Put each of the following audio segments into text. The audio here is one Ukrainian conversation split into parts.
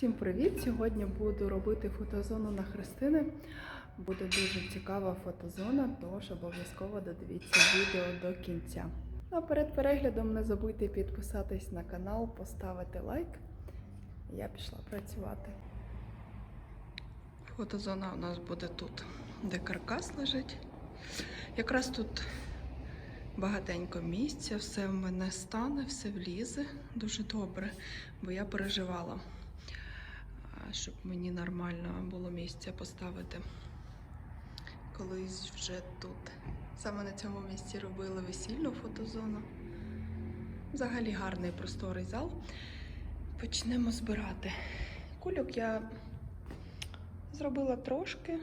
Всім привіт! Сьогодні буду робити фотозону на Христини. Буде дуже цікава фотозона, тож обов'язково додивіться відео до кінця. А перед переглядом не забудьте підписатись на канал, поставити лайк. Я пішла працювати. Фотозона у нас буде тут, де каркас лежить. Якраз тут багатенько місця, все в мене стане, все влізе дуже добре, бо я переживала, щоб мені нормально було місце поставити. Колись вже тут. Саме на цьому місці робили весільну фотозону. Взагалі гарний просторий зал. Почнемо збирати. Кульок я зробила трошки.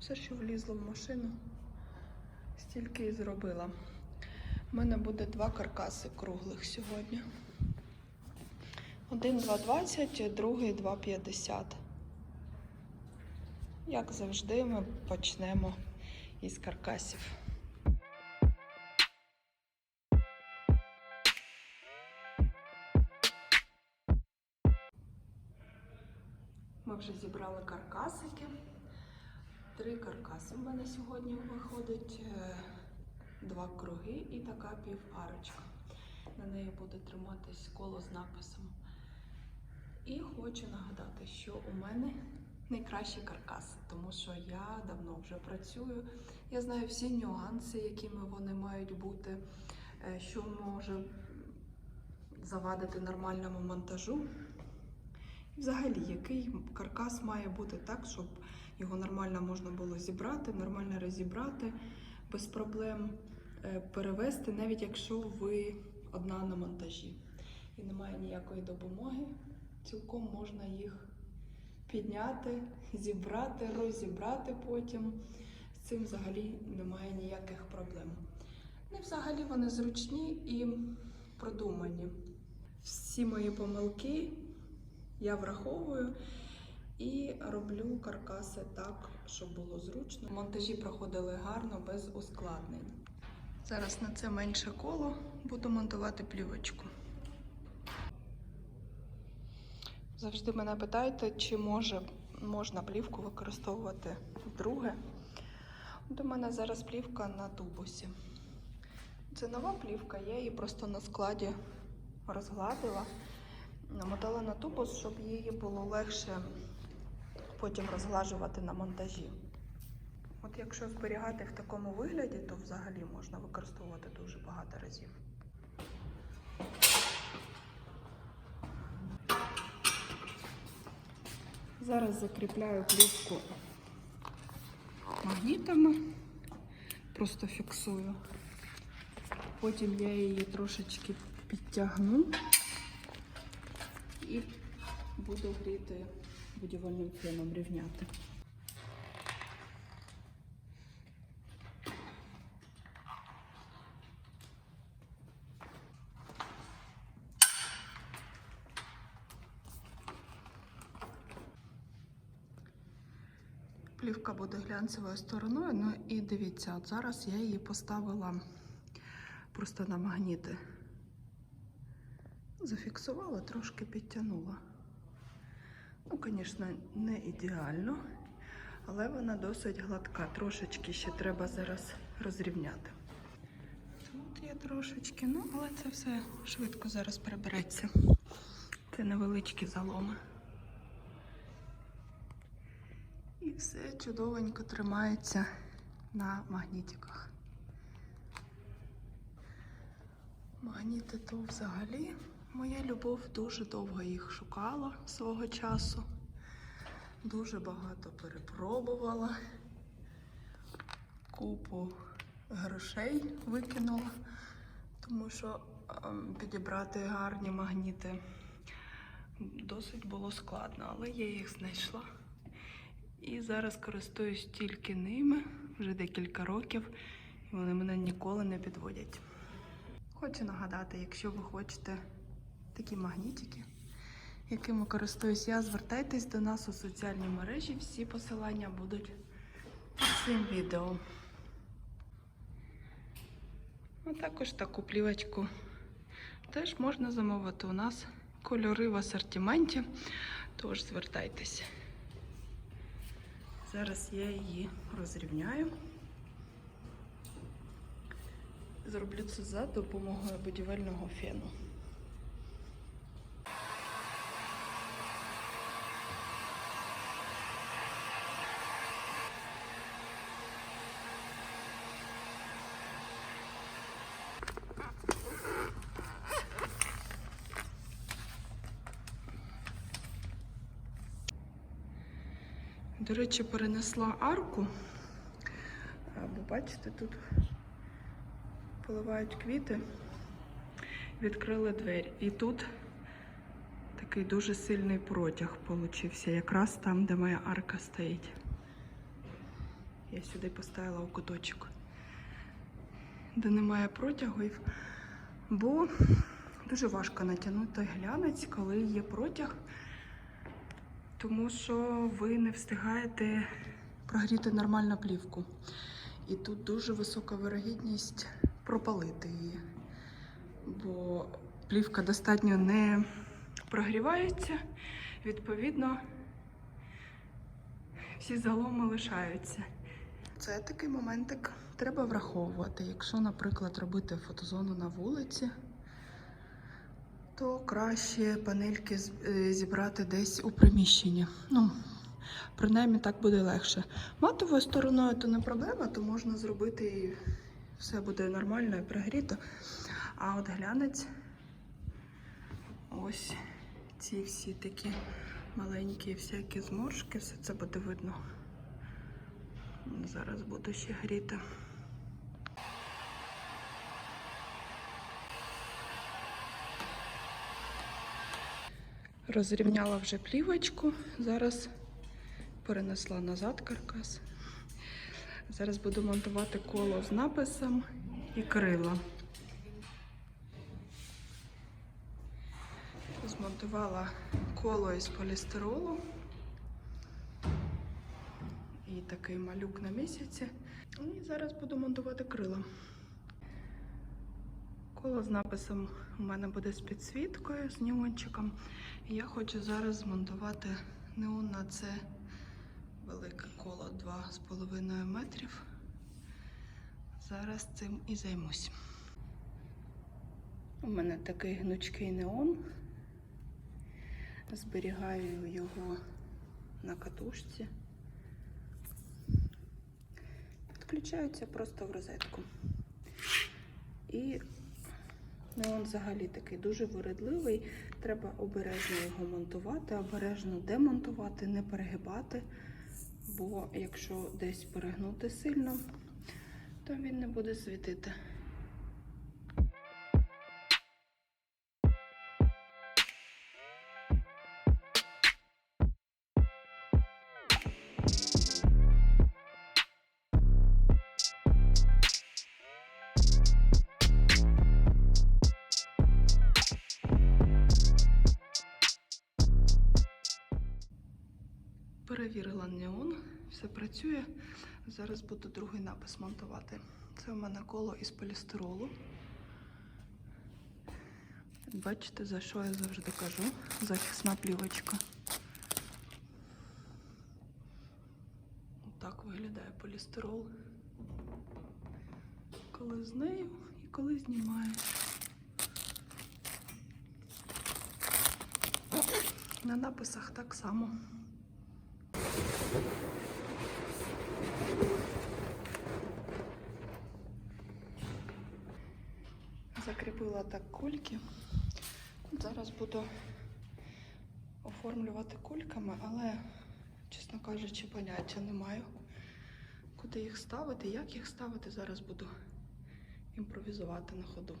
Все, що влізло в машину, стільки і зробила. У мене буде два каркаси круглих сьогодні. Один 2,20, другий 2,50. Як завжди, ми почнемо із каркасів. Ми вже зібрали каркасики. Три каркаси в мене сьогодні виходить, е, два круги і така піварочка. На неї буде триматись коло з написом. І хочу нагадати, що у мене найкращі каркаси, тому що я давно вже працюю. Я знаю всі нюанси, якими вони мають бути, е, що може завадити нормальному монтажу. І Взагалі, який каркас має бути так, щоб його нормально можна було зібрати, нормально розібрати без проблем, е, перевести, навіть якщо ви одна на монтажі і немає ніякої допомоги, цілком можна їх підняти, зібрати, розібрати потім. З цим взагалі немає ніяких проблем. І взагалі вони зручні і продумані. Всі мої помилки я враховую і роблю каркаси так, щоб було зручно. Монтажі проходили гарно, без ускладнень. Зараз на це менше коло буду монтувати плівочку. Завжди мене питаєте, чи може, можна плівку використовувати вдруге. До мене зараз плівка на тубусі. Це нова плівка, я її просто на складі розгладила. Намотала на тубус, щоб її було легше потім розглажувати на монтажі. От якщо зберігати в такому вигляді, то взагалі можна використовувати дуже багато разів. Зараз закріпляю плівку магнітами, просто фіксую. Потім я її трошечки підтягну і буду гріти будівельним феном рівняти. Плівка буде глянцевою стороною. Ну і дивіться, от зараз я її поставила просто на магніти. Зафіксувала, трошки підтягнула. Ну, звісно, не ідеально, але вона досить гладка. Трошечки ще треба зараз розрівняти. Тут є трошечки, ну, але це все швидко зараз прибереться. Це невеличкі заломи. І все чудовенько тримається на магнітиках. Магніти то взагалі моя любов дуже довго їх шукала свого часу. Дуже багато перепробувала. Купу грошей викинула, тому що ем, підібрати гарні магніти досить було складно, але я їх знайшла. І зараз користуюсь тільки ними вже декілька років, і вони мене ніколи не підводять. Хочу нагадати, якщо ви хочете такі магнітики, якими користуюсь я, звертайтесь до нас у соціальні мережі. Всі посилання будуть під цим відео. А також таку плівочку теж можна замовити. У нас кольори в асортименті, тож звертайтеся. Зараз я її розрівняю. Зроблю це за допомогою будівельного фену. До речі, перенесла арку, бо бачите, тут поливають квіти, відкрили двері. І тут такий дуже сильний протяг получився, якраз там, де моя арка стоїть. Я сюди поставила у куточок, де немає протягів, бо дуже важко натягнути глянець, коли є протяг тому що ви не встигаєте прогріти нормально плівку. І тут дуже висока вирогідність пропалити її, бо плівка достатньо не прогрівається, відповідно, всі заломи лишаються. Це такий моментик треба враховувати. Якщо, наприклад, робити фотозону на вулиці, то краще панельки е, зібрати десь у приміщенні. Ну, принаймні так буде легше. Матовою стороною то не проблема, то можна зробити і все буде нормально і прогріто. А от глянець, ось ці всі такі маленькі всякі зморшки, все це буде видно. Зараз буду ще гріти. Розрівняла вже плівочку, зараз перенесла назад каркас. Зараз буду монтувати коло з написом і крила. Змонтувала коло із полістиролу і такий малюк на місяці. І зараз буду монтувати крила. Коло з написом у мене буде з підсвіткою, з неончиком. І я хочу зараз змонтувати неон на це велике коло 2,5 метрів. Зараз цим і займусь. У мене такий гнучкий неон. Зберігаю його на катушці. Підключається просто в розетку. І Неон взагалі такий дуже вередливий. Треба обережно його монтувати, обережно демонтувати, не перегибати. Бо якщо десь перегнути сильно, то він не буде світити. Перевірила неон, все працює. Зараз буду другий напис монтувати. Це у мене коло із полістиролу. Бачите, за що я завжди кажу? Захисна плівочка. Так виглядає полістирол. Коли з нею і коли знімаю. На написах так само. Закріпила так кульки. Зараз буду оформлювати кульками, але, чесно кажучи, поняття не маю, куди їх ставити, як їх ставити. Зараз буду імпровізувати на ходу.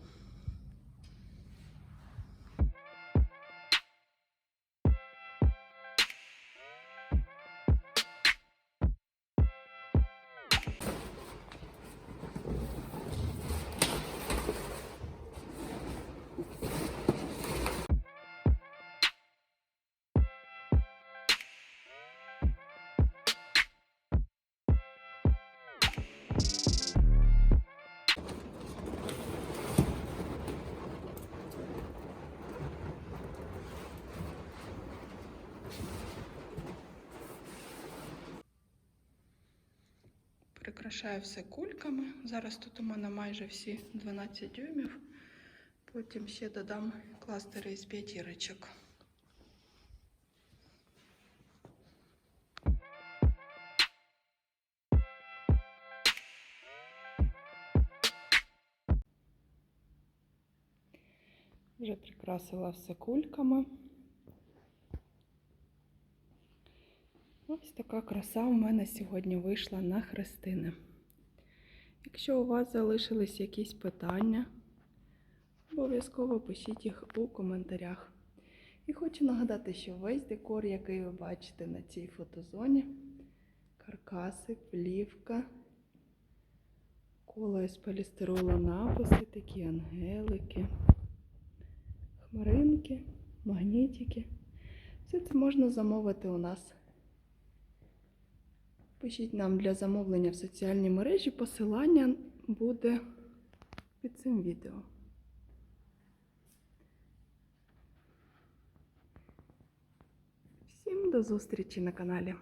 Прикрашаю все кульками. Зараз тут у мене майже всі 12 дюймів. Потім ще додам кластери із п'ятірочок. Вже прикрасила все кульками. Ось така краса у мене сьогодні вийшла на хрестини. Якщо у вас залишились якісь питання, обов'язково пишіть їх у коментарях. І хочу нагадати, що весь декор, який ви бачите на цій фотозоні, каркаси, плівка, коло із полістиролу написи, такі ангелики, хмаринки, магнітики. Все це можна замовити у нас. Пишіть нам для замовлення в соціальній мережі. Посилання буде під цим відео. Всім до зустрічі на каналі.